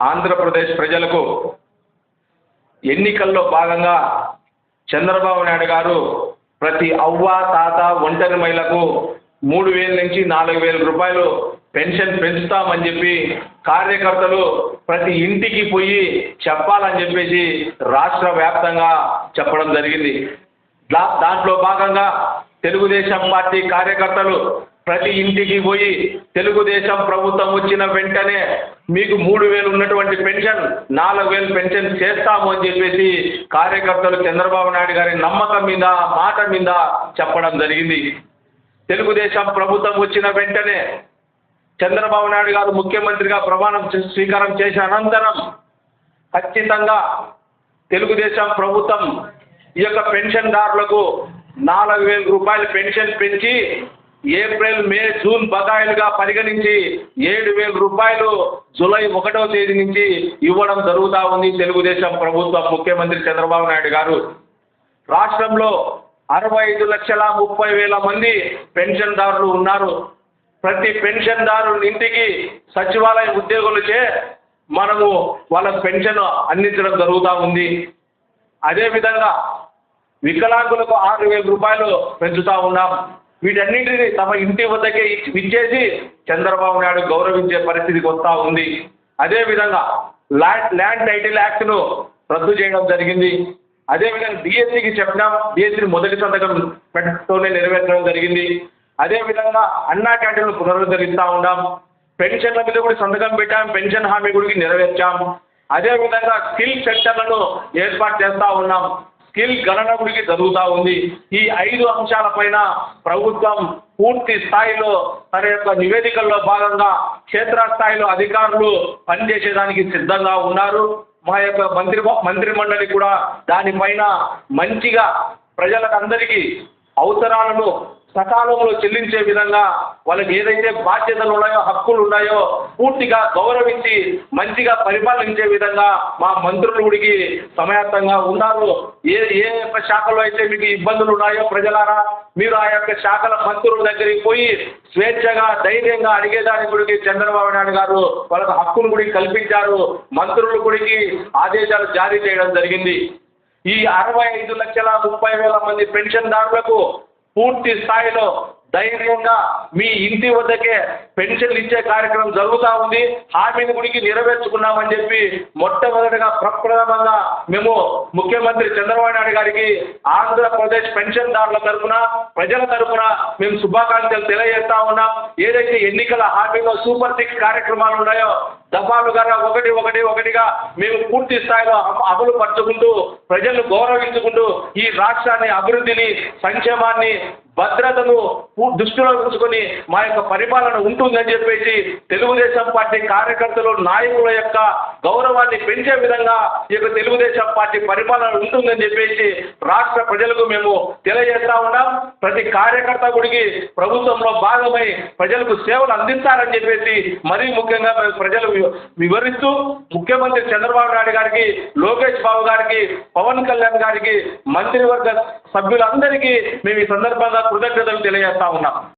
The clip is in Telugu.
ఆంధ్రప్రదేశ్ ప్రజలకు ఎన్నికల్లో భాగంగా చంద్రబాబు నాయుడు గారు ప్రతి అవ్వ తాత ఒంటరి మహిళకు మూడు వేల నుంచి నాలుగు వేల రూపాయలు పెన్షన్ పెంచుతామని చెప్పి కార్యకర్తలు ప్రతి ఇంటికి పోయి చెప్పాలని చెప్పేసి రాష్ట్ర వ్యాప్తంగా చెప్పడం జరిగింది. దాంట్లో భాగంగా తెలుగుదేశం పార్టీ కార్యకర్తలు ప్రతి ఇంటికి పోయి తెలుగుదేశం ప్రభుత్వం వచ్చిన వెంటనే మీకు మూడు వేలు ఉన్నటువంటి పెన్షన్ నాలుగు వేలు పెన్షన్ చేస్తాము అని చెప్పేసి కార్యకర్తలు చంద్రబాబు నాయుడు గారి నమ్మకం మీద మాట మీద చెప్పడం జరిగింది. తెలుగుదేశం ప్రభుత్వం వచ్చిన వెంటనే చంద్రబాబు నాయుడు గారు ముఖ్యమంత్రిగా ప్రమాణం స్వీకారం చేసిన అనంతరం ఖచ్చితంగా తెలుగుదేశం ప్రభుత్వం ఈ యొక్క పెన్షన్దారులకు నాలుగు వేల రూపాయలు పెన్షన్ పెంచి ఏప్రిల్ మే జూన్ బకాయిలుగా పరిగణించి ఏడు వేల రూపాయలు జూలై ఒకటవ తేదీ నుంచి ఇవ్వడం జరుగుతూ ఉంది తెలుగుదేశం ప్రభుత్వ ముఖ్యమంత్రి చంద్రబాబు నాయుడు గారు. రాష్ట్రంలో అరవై ఐదు లక్షల ముప్పై వేల మంది పెన్షన్దారులు ఉన్నారు. ప్రతి పెన్షన్దారు ఇంటికి సచివాలయ ఉద్యోగులచే మనము వాళ్ళకు పెన్షన్ అందించడం జరుగుతూ ఉంది. అదేవిధంగా వికలాంగులకు ఆరు వేల రూపాయలు పెంచుతూ ఉన్నాం. వీటన్నింటినీ తమ ఇంటి వద్దకే విచ్చేసి ఇచ్చేసి చంద్రబాబు నాయుడు గౌరవించే పరిస్థితికి వస్తూ ఉంది. అదేవిధంగా ల్యాండ్ ల్యాండ్ టైటిల్ యాక్ట్ను రద్దు చేయడం జరిగింది. అదేవిధంగా డిఎస్సికి చెప్పినాం. డిఎస్సిని మొదటి సంతకం పెట్టతోనే నెరవేర్చడం జరిగింది. అదేవిధంగా అన్నా క్యాంటీన్లు పునరుద్ధరిస్తూ ఉన్నాం. పెన్షన్ల మీద కూడా సంతకం పెట్టాం. పెన్షన్ హామీ కూడా నెరవేర్చాం. అదేవిధంగా స్కిల్ సెంటర్లను ఏర్పాటు చేస్తూ ఉన్నాం. స్కిల్ గణనకుడికి జరుగుతూ ఉంది. ఈ ఐదు అంశాలపైన ప్రభుత్వం పూర్తి స్థాయిలో తన యొక్క నివేదికల్లో భాగంగా క్షేత్రస్థాయిలో అధికారులు పనిచేసేదానికి సిద్ధంగా ఉన్నారు. మా యొక్క మంత్రి మంత్రి మండలి కూడా దానిపైన మంచిగా ప్రజలకు అందరికీ అవసరాలను సకాలంలో చెల్లించే విధంగా వాళ్ళకి ఏదైతే బాధ్యతలు ఉన్నాయో హక్కులు ఉన్నాయో పూర్తిగా గౌరవించి మంచిగా పరిపాలించే విధంగా మా మంత్రులు గుడికి సమయాత్తంగా ఉన్నారు. ఏ ఏ యొక్క శాఖలో అయితే మీకు ఇబ్బందులు ఉన్నాయో ప్రజలారా మీరు ఆ యొక్క శాఖల మంత్రుల దగ్గరికి పోయి స్వేచ్ఛగా ధైర్యంగా అడిగేదాని గుడికి చంద్రబాబు నాయుడు గారు వాళ్ళకు హక్కులు గుడికి కల్పించారు. మంత్రుల గుడికి ఆదేశాలు జారీ చేయడం జరిగింది. ఈ అరవై ఐదు లక్షల ముప్పై వేల మంది పెన్షన్దారులకు పూర్తి స్థాయిలో ధైర్యంగా మీ ఇంటి వద్దకే పెన్షన్లు ఇచ్చే కార్యక్రమం జరుగుతూ ఉంది. హామీని గుడికి నెరవేర్చుకున్నామని చెప్పి మొట్టమొదటిగా ప్రప్రథమంగా మేము ముఖ్యమంత్రి చంద్రబాబు నాయుడు గారికి ఆంధ్రప్రదేశ్ పెన్షన్దారుల తరఫున ప్రజల తరఫున మేము శుభాకాంక్షలు తెలియజేస్తా ఉన్నాం. ఏదైతే ఎన్నికల హామీలో సూపర్ సిక్స్ కార్యక్రమాలు ఉన్నాయో దఫాలుగా ఒకటి ఒకటి ఒకటిగా మేము పూర్తి స్థాయిలో అమలు పరుచుకుంటూ ప్రజలను గౌరవించుకుంటూ ఈ రాష్ట్రాన్ని అభివృద్ధిని సంక్షేమాన్ని భద్రతను దృష్టిలో ఉంచుకొని మా యొక్క పరిపాలన ఉంటుందని చెప్పేసి తెలుగుదేశం పార్టీ కార్యకర్తలు నాయకుల యొక్క గౌరవాన్ని పెంచే విధంగా ఈ యొక్క తెలుగుదేశం పార్టీ పరిపాలన ఉంటుందని చెప్పేసి రాష్ట్ర ప్రజలకు మేము తెలియజేస్తా ఉన్నాం. ప్రతి కార్యకర్త గుడికి ప్రభుత్వంలో భాగమై ప్రజలకు సేవలు అందిస్తారని చెప్పేసి మరీ ముఖ్యంగా ప్రజలు వివరిస్తూ ముఖ్యమంత్రి చంద్రబాబు నాయుడు గారికి లోకేష్ బాబు గారికి పవన్ కళ్యాణ్ గారికి మంత్రివర్గ సభ్యులందరికీ మేము ఈ సందర్భంగా కృతజ్ఞతలు తెలియజేస్తా ఉన్నాం.